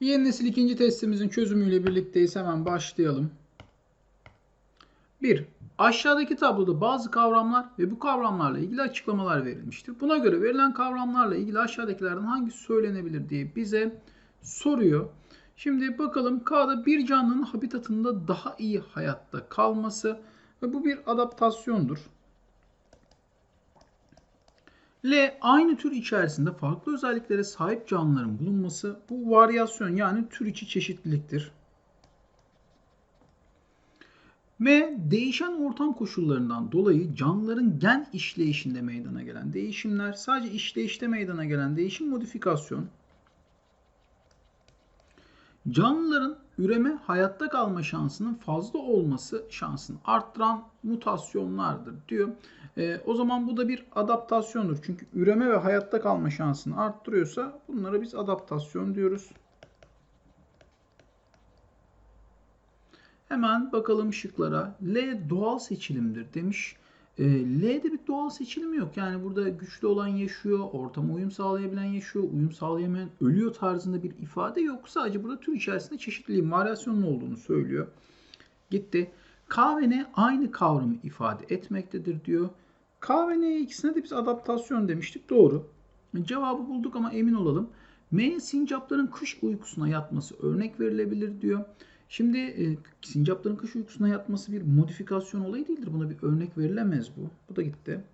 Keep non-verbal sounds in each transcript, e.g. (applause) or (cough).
Yeni nesil ikinci testimizin çözümüyle birlikteyiz. Hemen başlayalım. 1. Aşağıdaki tabloda bazı kavramlar ve bu kavramlarla ilgili açıklamalar verilmiştir. Buna göre verilen kavramlarla ilgili aşağıdakilerden hangisi söylenebilir diye bize soruyor. Şimdi bakalım K'da bir canlının habitatında daha iyi hayatta kalması ve bu bir adaptasyondur. L aynı tür içerisinde farklı özelliklere sahip canlıların bulunması bu varyasyon yani tür içi çeşitliliktir. M değişen ortam koşullarından dolayı canlıların gen işleyişinde meydana gelen değişimler sadece işleyişte meydana gelen değişim modifikasyon Canlıların üreme, hayatta kalma şansının fazla olması şansını arttıran mutasyonlardır diyor. E, o zaman bu da bir adaptasyondur. Çünkü üreme ve hayatta kalma şansını arttırıyorsa bunlara biz adaptasyon diyoruz. Hemen bakalım şıklara. L doğal seçilimdir demiş. E, L'de bir doğal seçilim yok. Yani burada güçlü olan yaşıyor, ortama uyum sağlayabilen yaşıyor, uyum sağlayamayan ölüyor tarzında bir ifade yok. Sadece burada tür içerisinde çeşitliliğin, varyasyonun olduğunu söylüyor. Gitti. K ve N aynı kavramı ifade etmektedir diyor. K ve N ikisine de biz adaptasyon demiştik. Doğru. Cevabı bulduk ama emin olalım. M sincapların kış uykusuna yatması örnek verilebilir diyor. Şimdi e, sincapların kış uykusuna yatması bir modifikasyon olayı değildir. Buna bir örnek verilemez bu. Bu da gitti.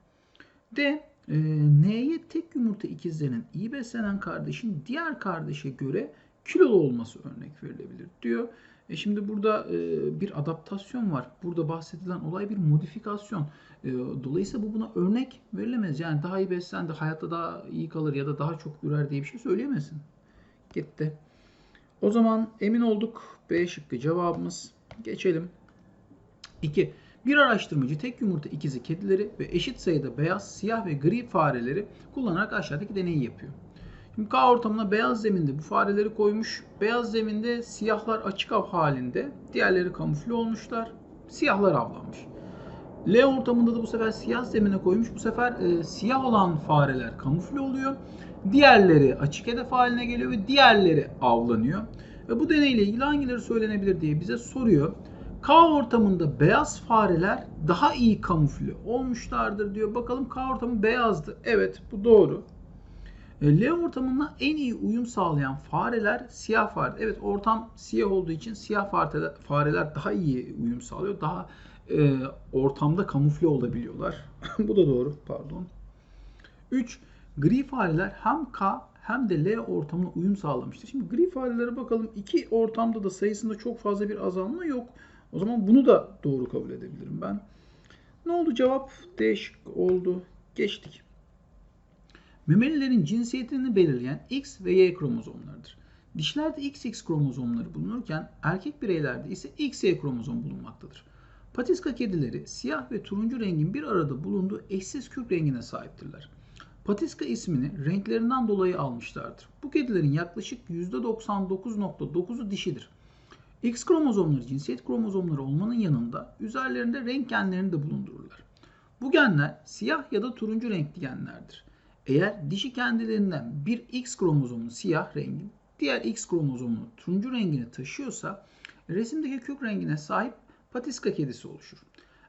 D. E, N'ye tek yumurta ikizlerinin iyi beslenen kardeşin diğer kardeşe göre kilolu olması örnek verilebilir diyor. E şimdi burada e, bir adaptasyon var. Burada bahsedilen olay bir modifikasyon. E, dolayısıyla bu buna örnek verilemez. Yani daha iyi beslendi, hayatta daha iyi kalır ya da daha çok ürer diye bir şey söyleyemezsin. Gitti. O zaman emin olduk. B şıkkı cevabımız. Geçelim. 2. Bir araştırmacı tek yumurta ikizi kedileri ve eşit sayıda beyaz, siyah ve gri fareleri kullanarak aşağıdaki deneyi yapıyor. Şimdi K ortamına beyaz zeminde bu fareleri koymuş. Beyaz zeminde siyahlar açık av halinde. Diğerleri kamufle olmuşlar. Siyahlar avlanmış. L ortamında da bu sefer siyah zemine koymuş. Bu sefer e, siyah olan fareler kamufle oluyor. Diğerleri açık hedef haline geliyor ve diğerleri avlanıyor. Ve bu deneyle ilgili hangileri söylenebilir diye bize soruyor. K ortamında beyaz fareler daha iyi kamufle olmuşlardır diyor. Bakalım K ortamı beyazdı. Evet bu doğru. E, L ortamına en iyi uyum sağlayan fareler siyah fare. Evet ortam siyah olduğu için siyah fareler daha iyi uyum sağlıyor. Daha e, ortamda kamufle olabiliyorlar. (laughs) bu da doğru pardon. 3. Gri fareler hem K hem de L ortamına uyum sağlamıştır. Şimdi gri farelere bakalım. İki ortamda da sayısında çok fazla bir azalma yok. O zaman bunu da doğru kabul edebilirim ben. Ne oldu cevap? Değişik oldu. Geçtik. Memelilerin cinsiyetini belirleyen X ve Y kromozomlarıdır. Dişlerde XX kromozomları bulunurken erkek bireylerde ise XY kromozom bulunmaktadır. Patiska kedileri siyah ve turuncu rengin bir arada bulunduğu eşsiz kürk rengine sahiptirler. Patiska ismini renklerinden dolayı almışlardır. Bu kedilerin yaklaşık %99.9'u dişidir. X kromozomları cinsiyet kromozomları olmanın yanında üzerlerinde renk genlerini de bulundururlar. Bu genler siyah ya da turuncu renkli genlerdir. Eğer dişi kendilerinden bir X kromozomunu siyah rengi, diğer X kromozomunu turuncu rengini taşıyorsa resimdeki kök rengine sahip patiska kedisi oluşur.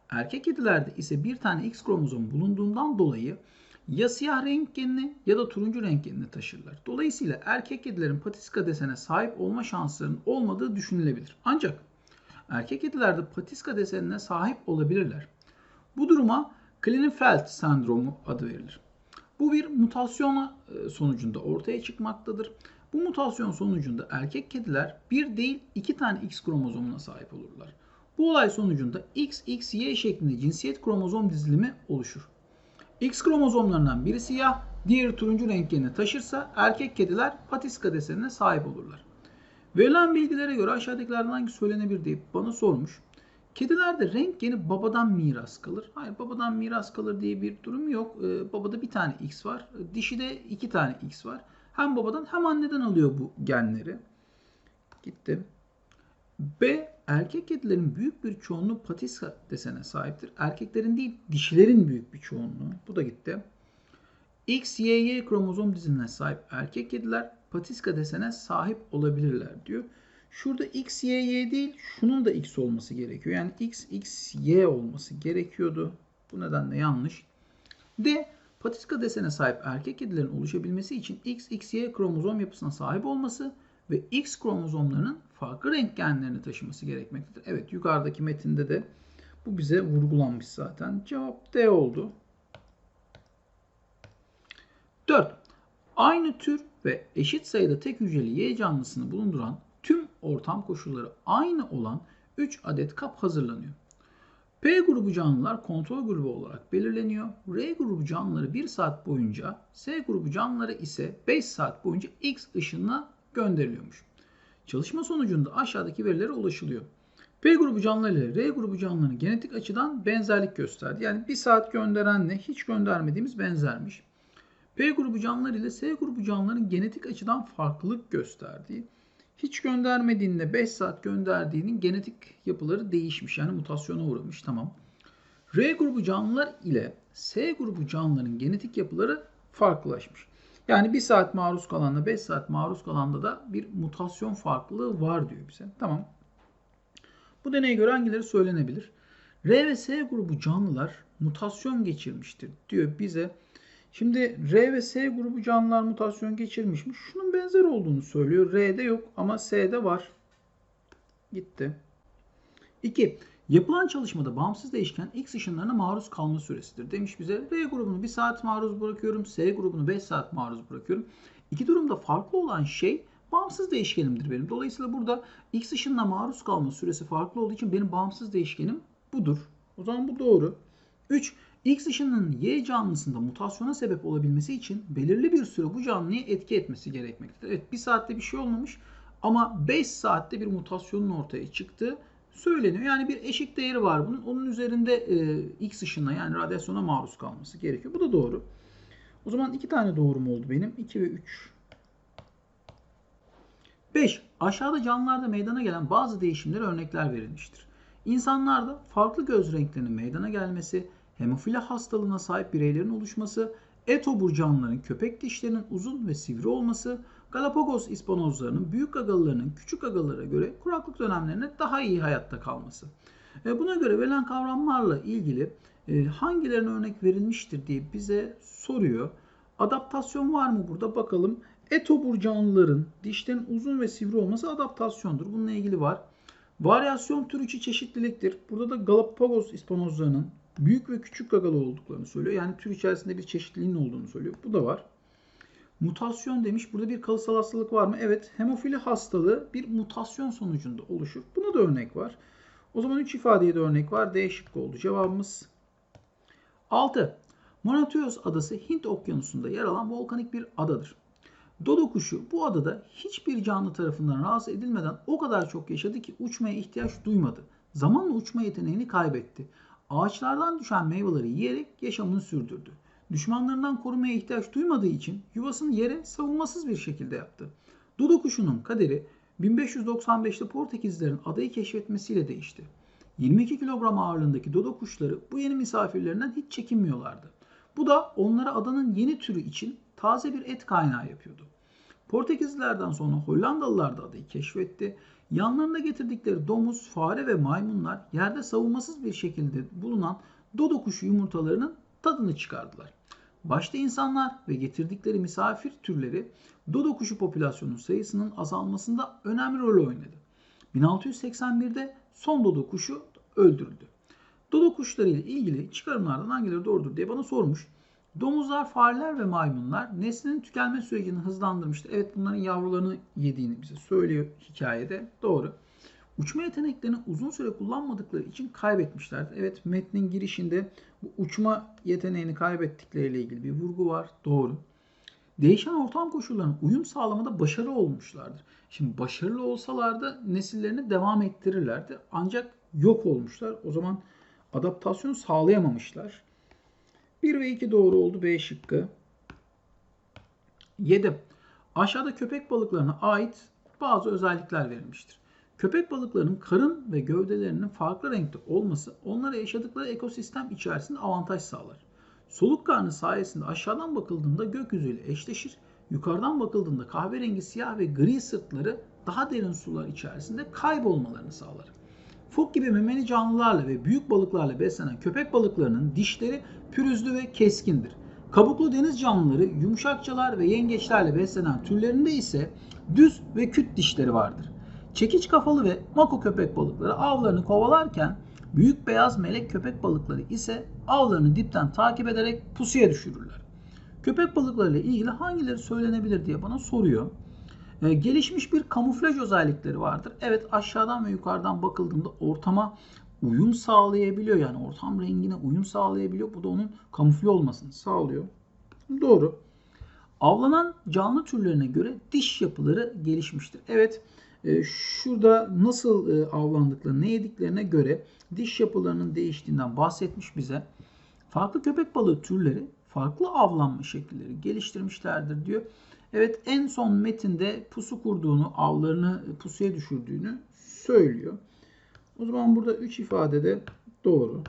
Erkek kedilerde ise bir tane X kromozom bulunduğundan dolayı ya siyah renk genini ya da turuncu renk genini taşırlar. Dolayısıyla erkek kedilerin patiska desene sahip olma şanslarının olmadığı düşünülebilir. Ancak erkek kedilerde patiska desenine sahip olabilirler. Bu duruma Klinefelter sendromu adı verilir. Bu bir mutasyon e, sonucunda ortaya çıkmaktadır. Bu mutasyon sonucunda erkek kediler bir değil iki tane X kromozomuna sahip olurlar. Bu olay sonucunda XXY şeklinde cinsiyet kromozom dizilimi oluşur. X kromozomlarından biri siyah, diğeri turuncu renk genini taşırsa erkek kediler patiska desenine sahip olurlar. Verilen bilgilere göre aşağıdakilerden hangi söylenebilir deyip bana sormuş. Kedilerde renk geni babadan miras kalır. Hayır babadan miras kalır diye bir durum yok. Ee, babada bir tane X var. Dişide iki tane X var. Hem babadan hem anneden alıyor bu genleri. Gitti. B. Erkek kedilerin büyük bir çoğunluğu patiska desene sahiptir. Erkeklerin değil dişilerin büyük bir çoğunluğu. Bu da gitti. X, Y, Y kromozom dizilimine sahip erkek kediler patiska desene sahip olabilirler diyor. Şurada x, y, y değil, şunun da x olması gerekiyor. Yani x, x, y olması gerekiyordu. Bu nedenle yanlış. D. Patiska desene sahip erkek kedilerin oluşabilmesi için X, XY kromozom yapısına sahip olması ve X kromozomlarının farklı renk genlerini taşıması gerekmektedir. Evet yukarıdaki metinde de bu bize vurgulanmış zaten. Cevap D oldu. 4. Aynı tür ve eşit sayıda tek hücreli Y canlısını bulunduran tüm ortam koşulları aynı olan 3 adet kap hazırlanıyor. P grubu canlılar kontrol grubu olarak belirleniyor. R grubu canlıları 1 saat boyunca, S grubu canlıları ise 5 saat boyunca X ışınına gönderiliyormuş. Çalışma sonucunda aşağıdaki verilere ulaşılıyor. P grubu canlıları ile R grubu canlılarının genetik açıdan benzerlik gösterdi. Yani 1 saat gönderenle hiç göndermediğimiz benzermiş. P grubu canlıları ile S grubu canlıların genetik açıdan farklılık gösterdiği, hiç göndermediğinde 5 saat gönderdiğinin genetik yapıları değişmiş. Yani mutasyona uğramış. Tamam. R grubu canlılar ile S grubu canlıların genetik yapıları farklılaşmış. Yani 1 saat maruz kalanla 5 saat maruz kalanda da bir mutasyon farklılığı var diyor bize. Tamam. Bu deneye göre hangileri söylenebilir? R ve S grubu canlılar mutasyon geçirmiştir diyor bize. Şimdi R ve S grubu canlılar mutasyon geçirmişmiş. Şunun benzer olduğunu söylüyor. R'de yok ama S'de var. Gitti. 2. Yapılan çalışmada bağımsız değişken X ışınlarına maruz kalma süresidir. Demiş bize R grubunu 1 saat maruz bırakıyorum. S grubunu 5 saat maruz bırakıyorum. İki durumda farklı olan şey bağımsız değişkenimdir benim. Dolayısıyla burada X ışınına maruz kalma süresi farklı olduğu için benim bağımsız değişkenim budur. O zaman bu doğru. 3. X ışınının Y canlısında mutasyona sebep olabilmesi için belirli bir süre bu canlıya etki etmesi gerekmektedir. Evet bir saatte bir şey olmamış ama 5 saatte bir mutasyonun ortaya çıktığı söyleniyor. Yani bir eşik değeri var bunun. Onun üzerinde e, X ışınına yani radyasyona maruz kalması gerekiyor. Bu da doğru. O zaman iki tane doğrum oldu benim. 2 ve 3. 5. Aşağıda canlılarda meydana gelen bazı değişimlere örnekler verilmiştir. İnsanlarda farklı göz renklerinin meydana gelmesi, hemofili hastalığına sahip bireylerin oluşması, etobur canlıların köpek dişlerinin uzun ve sivri olması, Galapagos ispanozlarının büyük gagalılarının küçük gagalara göre kuraklık dönemlerinde daha iyi hayatta kalması. E, buna göre verilen kavramlarla ilgili e, hangilerine örnek verilmiştir diye bize soruyor. Adaptasyon var mı burada bakalım. Etobur canlıların dişlerin uzun ve sivri olması adaptasyondur. Bununla ilgili var. Varyasyon tür içi çeşitliliktir. Burada da Galapagos ispanozlarının büyük ve küçük gagalı olduklarını söylüyor. Yani tür içerisinde bir çeşitliliğin olduğunu söylüyor. Bu da var. Mutasyon demiş. Burada bir kalıtsal hastalık var mı? Evet. Hemofili hastalığı bir mutasyon sonucunda oluşur. Buna da örnek var. O zaman 3 ifadeye de örnek var. D şıkkı oldu. Cevabımız 6. Monatios adası Hint okyanusunda yer alan volkanik bir adadır. Dodo kuşu bu adada hiçbir canlı tarafından rahatsız edilmeden o kadar çok yaşadı ki uçmaya ihtiyaç duymadı. Zamanla uçma yeteneğini kaybetti. Ağaçlardan düşen meyveleri yiyerek yaşamını sürdürdü. Düşmanlarından korumaya ihtiyaç duymadığı için yuvasını yere savunmasız bir şekilde yaptı. Dodo kuşunun kaderi 1595'te Portekizlilerin adayı keşfetmesiyle değişti. 22 kilogram ağırlığındaki dodo kuşları bu yeni misafirlerinden hiç çekinmiyorlardı. Bu da onlara adanın yeni türü için taze bir et kaynağı yapıyordu. Portekizlilerden sonra Hollandalılar da adayı keşfetti. Yanlarında getirdikleri domuz, fare ve maymunlar yerde savunmasız bir şekilde bulunan dodo kuşu yumurtalarının tadını çıkardılar. Başta insanlar ve getirdikleri misafir türleri dodo kuşu popülasyonun sayısının azalmasında önemli rol oynadı. 1681'de son dodo kuşu öldürüldü. Dodo kuşları ile ilgili çıkarımlardan hangileri doğrudur diye bana sormuş. Domuzlar, fareler ve maymunlar neslinin tükenme sürecini hızlandırmıştır. Evet bunların yavrularını yediğini bize söylüyor hikayede. Doğru. Uçma yeteneklerini uzun süre kullanmadıkları için kaybetmişlerdi. Evet metnin girişinde bu uçma yeteneğini kaybettikleriyle ilgili bir vurgu var. Doğru. Değişen ortam koşullarının uyum sağlamada başarılı olmuşlardır. Şimdi başarılı olsalar da nesillerini devam ettirirlerdi. Ancak yok olmuşlar. O zaman adaptasyon sağlayamamışlar. 1 ve 2 doğru oldu B şıkkı. 7. Aşağıda köpek balıklarına ait bazı özellikler verilmiştir. Köpek balıklarının karın ve gövdelerinin farklı renkte olması onlara yaşadıkları ekosistem içerisinde avantaj sağlar. Soluk karnı sayesinde aşağıdan bakıldığında gökyüzüyle eşleşir yukarıdan bakıldığında kahverengi, siyah ve gri sırtları daha derin sular içerisinde kaybolmalarını sağlar. Fok gibi memeli canlılarla ve büyük balıklarla beslenen köpek balıklarının dişleri pürüzlü ve keskindir. Kabuklu deniz canlıları yumuşakçalar ve yengeçlerle beslenen türlerinde ise düz ve küt dişleri vardır. Çekiç kafalı ve mako köpek balıkları avlarını kovalarken büyük beyaz melek köpek balıkları ise avlarını dipten takip ederek pusuya düşürürler. Köpek balıklarıyla ilgili hangileri söylenebilir diye bana soruyor. Ee, gelişmiş bir kamuflaj özellikleri vardır. Evet aşağıdan ve yukarıdan bakıldığında ortama uyum sağlayabiliyor. Yani ortam rengine uyum sağlayabiliyor. Bu da onun kamufle olmasını sağlıyor. Doğru. Avlanan canlı türlerine göre diş yapıları gelişmiştir. Evet şurada nasıl e, avlandıklarını, ne yediklerine göre diş yapılarının değiştiğinden bahsetmiş bize. Farklı köpek balığı türleri farklı avlanma şekilleri geliştirmişlerdir diyor. Evet en son metinde pusu kurduğunu, avlarını pusuya düşürdüğünü söylüyor. O zaman burada 3 ifadede doğru.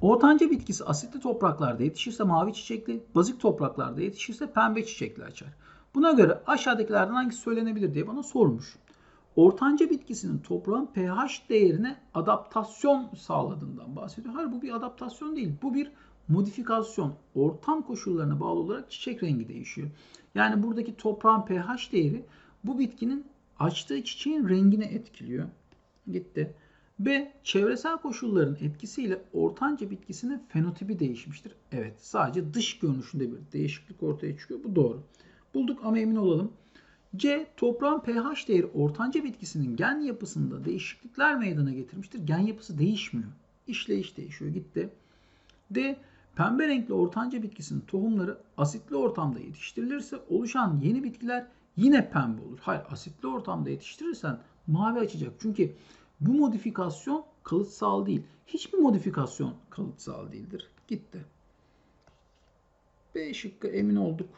Ortanca bitkisi asitli topraklarda yetişirse mavi çiçekli, bazik topraklarda yetişirse pembe çiçekli açar. Buna göre aşağıdakilerden hangisi söylenebilir diye bana sormuş. Ortanca bitkisinin toprağın pH değerine adaptasyon sağladığından bahsediyor. Hayır bu bir adaptasyon değil. Bu bir modifikasyon. Ortam koşullarına bağlı olarak çiçek rengi değişiyor. Yani buradaki toprağın pH değeri bu bitkinin açtığı çiçeğin rengine etkiliyor. Gitti. B. Çevresel koşulların etkisiyle ortanca bitkisinin fenotipi değişmiştir. Evet sadece dış görünüşünde bir değişiklik ortaya çıkıyor. Bu doğru. Bulduk ama emin olalım. C. Toprağın pH değeri ortanca bitkisinin gen yapısında değişiklikler meydana getirmiştir. Gen yapısı değişmiyor. İşleyiş değişiyor. Gitti. D. Pembe renkli ortanca bitkisinin tohumları asitli ortamda yetiştirilirse oluşan yeni bitkiler yine pembe olur. Hayır asitli ortamda yetiştirirsen mavi açacak. Çünkü bu modifikasyon kalıtsal değil. Hiçbir modifikasyon kalıtsal değildir. Gitti. B şıkkı emin olduk.